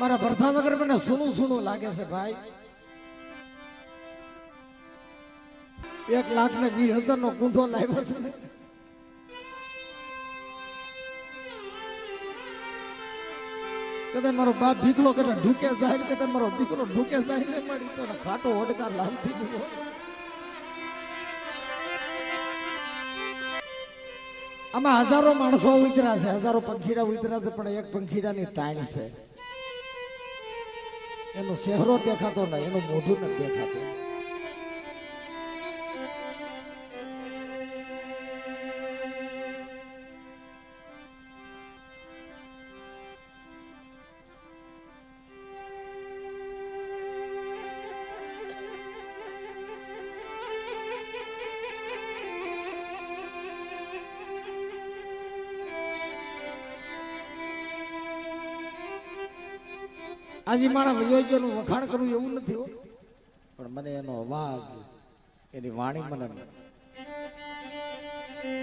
મારા ભરતા વગર મને સુનું સુનું લાગે છે ભાઈ. એક લાખ ને વીસ હજાર નો ગુંઠો લાવ્યો છે. કદાચ મારો બાપ ભીખલો કદાચ ઢૂકે જાય કે મારો દીકરો ઢૂકે જાય ને મળી તો ખાટો ઓડકાર લાવતી દીધો. આમાં હજારો માણસો ઉતર્યા છે, હજારો પંખીડા ઉતર્યા છે, પણ એક પંખીડાની તાણ છે. એનો ચહેરો દેખાતો નહીં એનું મોઢું નથી દેખાતું. આજે મારા વયોજ્યનું વખાણ કરવું એવું નથી. પણ મને એનો અવાજ, એની વાણી મને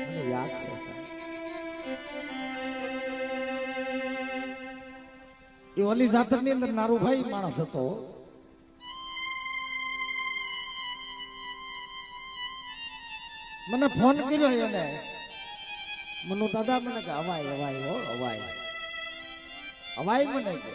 મને યાદ છે એ ઓલી જાતરની અંદર નારુભાઈ માણસ હતો. મને ફોન કર્યો એને. મનુ દાદા મને કે, અવાય અવાય હો, અવાય. અવાય મને કે.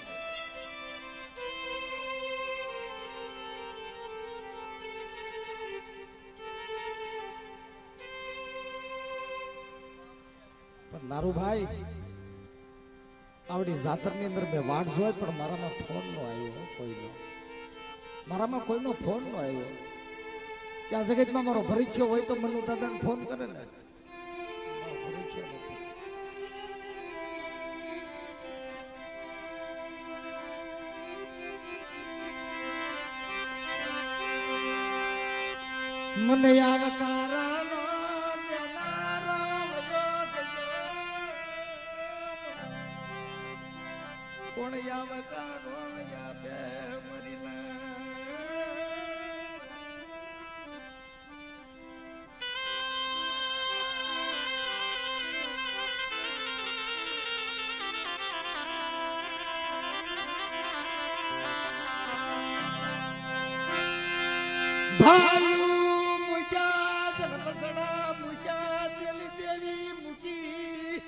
નારુભાઈ, આવડી જાતરની અંદર મેં વાટ જોઈ, પણ મારામાં ફોન નો આવ્યો કોઈનો મારામાં કોઈનો ફોન નો આવ્યો કે આ જગતમાં મારો પરિચય હોય તો મનુ દાદાને ફોન કરે ને. મને આવકારાનો કોણ આવકારો આપે મરીના ભાયું મુક્યા જન્મસડા મુક્યા તેલી દેવી મુકી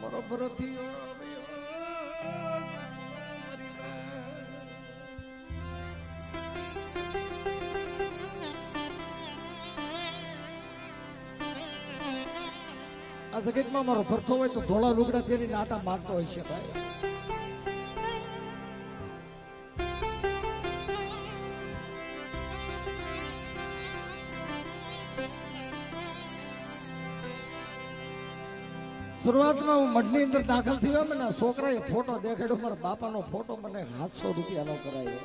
મારો આવ્યો. આ જગતમાં મારો ભરતો હોય તો ધોળા લુગડા પહેરીને આટા મારતો હોય છે ભાઈ. શરૂઆતમાં હું મઢની અંદર દાખલ થયો મને છોકરાએ ફોટો દેખાડ્યો. મારા બાપાનો ફોટો મને સાતસો રૂપિયાનો કરાયો.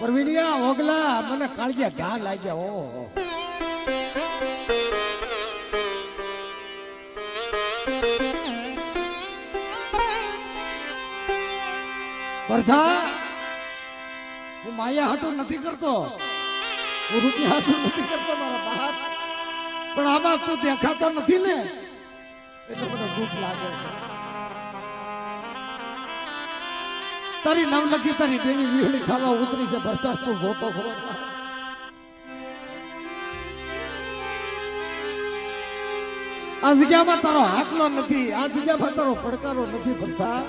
પરવીણિયા, ઓગલા, મને કાળજે ઘા લાગ્યા, ઓહો. પરધા હું માયા હાટું નથી કરતો. પણ આમાં તું દેખાતો નથી ને. એટલે મને દુઃખ લાગે છે. તારી નવલખી તારી દેવી વીહળી ખાવા ઉતરી છે, ભરતા તું જોતો ખરો આ જગ્યામાં તારો હાકલો નથી, આ જગ્યામાં તારો પડકારો નથી ભરતા.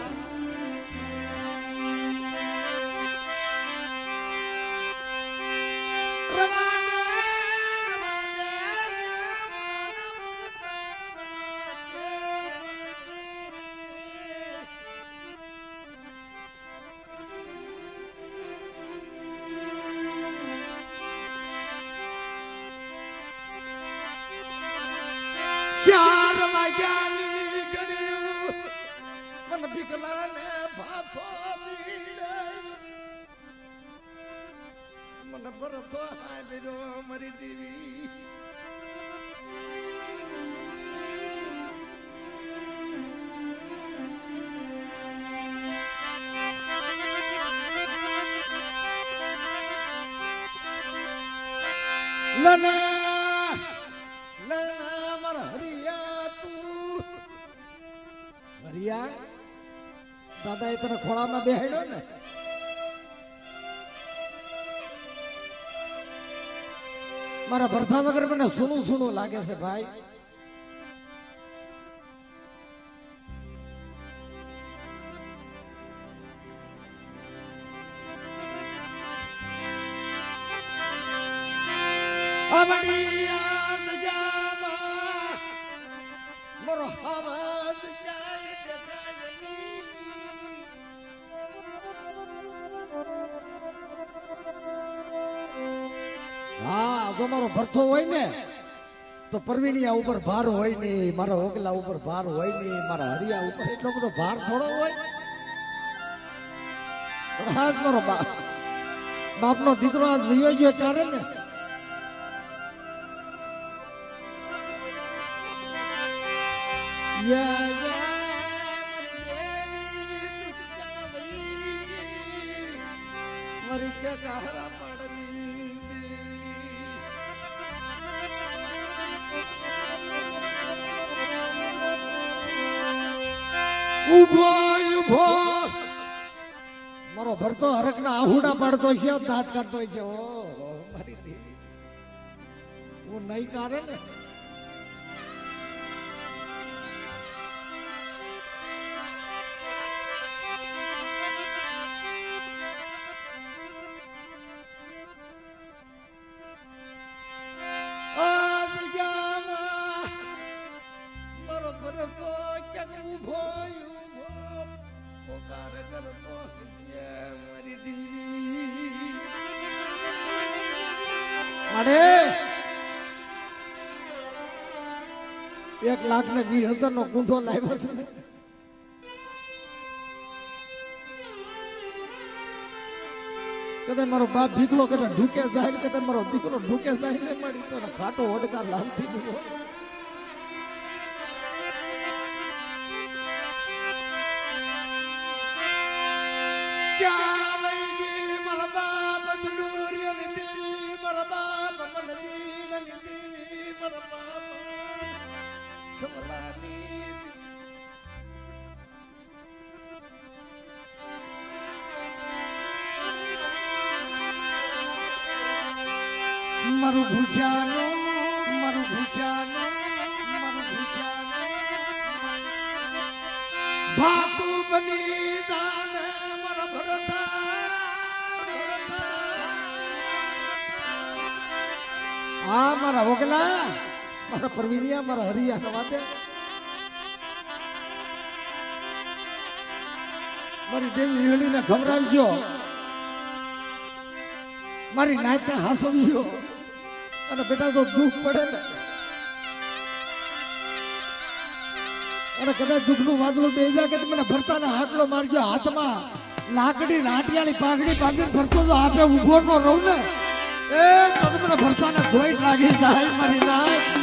ચાર વાગ્યાની ઘડિયું. મને ભીખલાને ભાથો બીડે મને ભરતો હાબીરો મરી દેવી. લના લના હરિયા દાદા એ તને ખોળામાં બેહાડ્યો ને? મારા ભરતા વગર મને સુનું સુનું લાગે છે ભાઈ. મારો આવાજ ક્યાંય હા જો ભરથો હોય ને. તો પરવીનિયા ઉપર ભાર હોય નહીં મારા ઓગલા ઉપર ભાર હોય નહીં મારા હરિયા ઉપર એટલો બધો ભાર થોડો હોય. આજ મારો બાપ, બાપનો દીકરો આજ લઈ ગયો ત્યારે ને. મરી કે ઊભો ઊભો. મારો ભરતો હરકના આહુડા પાડતો છે દાંત કાઢતો છે. ઓ મારી દીદી. હું નહીં કાઢે ને? આજ એક લાખ ને વીસ હજાર નો કુંઠો લાવ્યો છે. કદાચ મારો બાપ દીકરો કદાચ ઢૂકે જાય કદાચ મારો દીકરો ઢૂકે જાય ને મળી તો ખાટો ઓડકાર લાલથી નહીં બાપ મનજીની દેવી મારા બાપ મારું ભૂજાનું મારું ભૂજાનું મારું ભૂજાનું ભાતુ બની દાને મારા ભરતા હા, મારા ઓગલા મારા પરવીનિયા, મારા હરિયા વાતે. મારી દેવી ઈહળીને ગભરાવજો. મારી નાચને હાસવજો. અને બેટા તો દુઃખ પડે ને, અને કદાચ દુઃખનું વાદળું બે જાય કે મને ભરતાના હાકલો મારજો હાથમાં. લાકડી નાટિયાળી પાઘડી બાંધીને ફરતો તો આપે ઊભો ન રહું ને. એ તો તો મને ભરતાના ધોઈ લાગી જાય મારી નાચ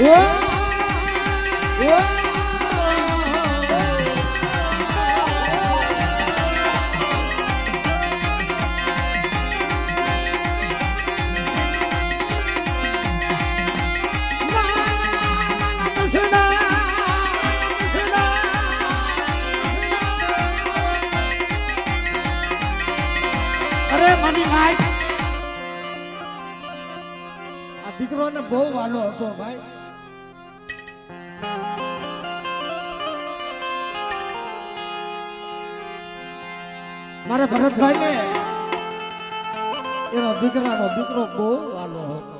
ઓ ને બહુ વાલો હતો ભાઈ. મારા ભરતભાઈ ને એનો દીકરાનો દીકરો બહુ વાલો હતો.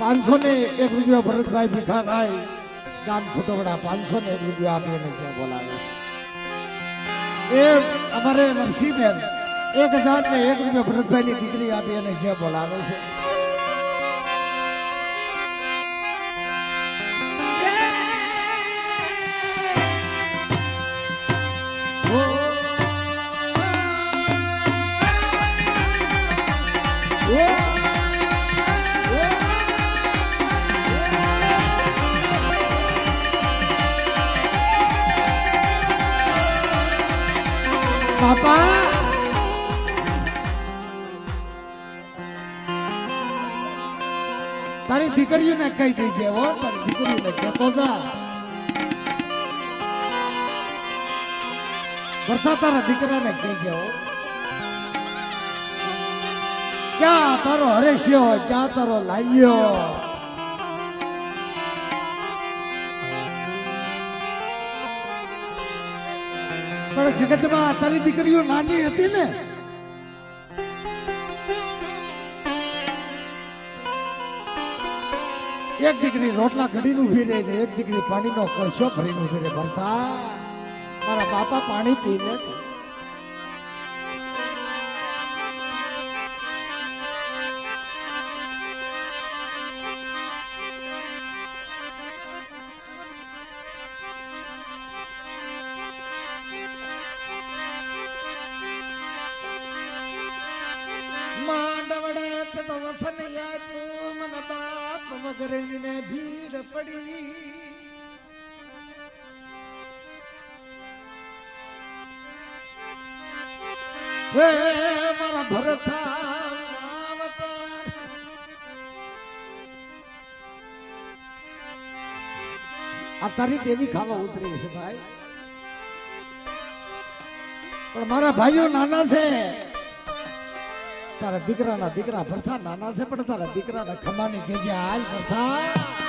પાંચસો ને એક રૂપિયો ભરતભાઈ ભીખાભાઈ ગામ ફુટવડા પાંચસો ને એક રૂપિયો આપીને ત્યાં બોલાવે છે. એ અમારે નરસિંહબેન એક હજાર ને એક રૂપિયા ભરતભાઈ ની દીકરી આપી અને જે બોલાવે છે. કહી દેજે હો તારી દીકરીઓને કહેતો જા વરસાદ તારા દીકરાને કહેજે હો ક્યાં તારો હરેશ્યો ક્યાં તારો લાગ્યો પણ જગતમાં તારી દીકરીઓ નાની હતી ને એક દીકરી રોટલા ઘડીને રહી ને એક દીકરી પાણીનો ફરી નું રહી ભરતા મારા બાપા પાણી પી લે માંડવડે તો વસન આપ્યું મને બાપ વગરની ભીડ પડી હે મારા ભરતા આ તારી દેવી ખાવા ઉતરી છે ભાઈ પણ મારા ભાઈઓ નાના છે તારા દીકરાના દીકરા ભરથા નાના છે પણ તારા દીકરાના ખમાની કેજે હાલ ભરથા.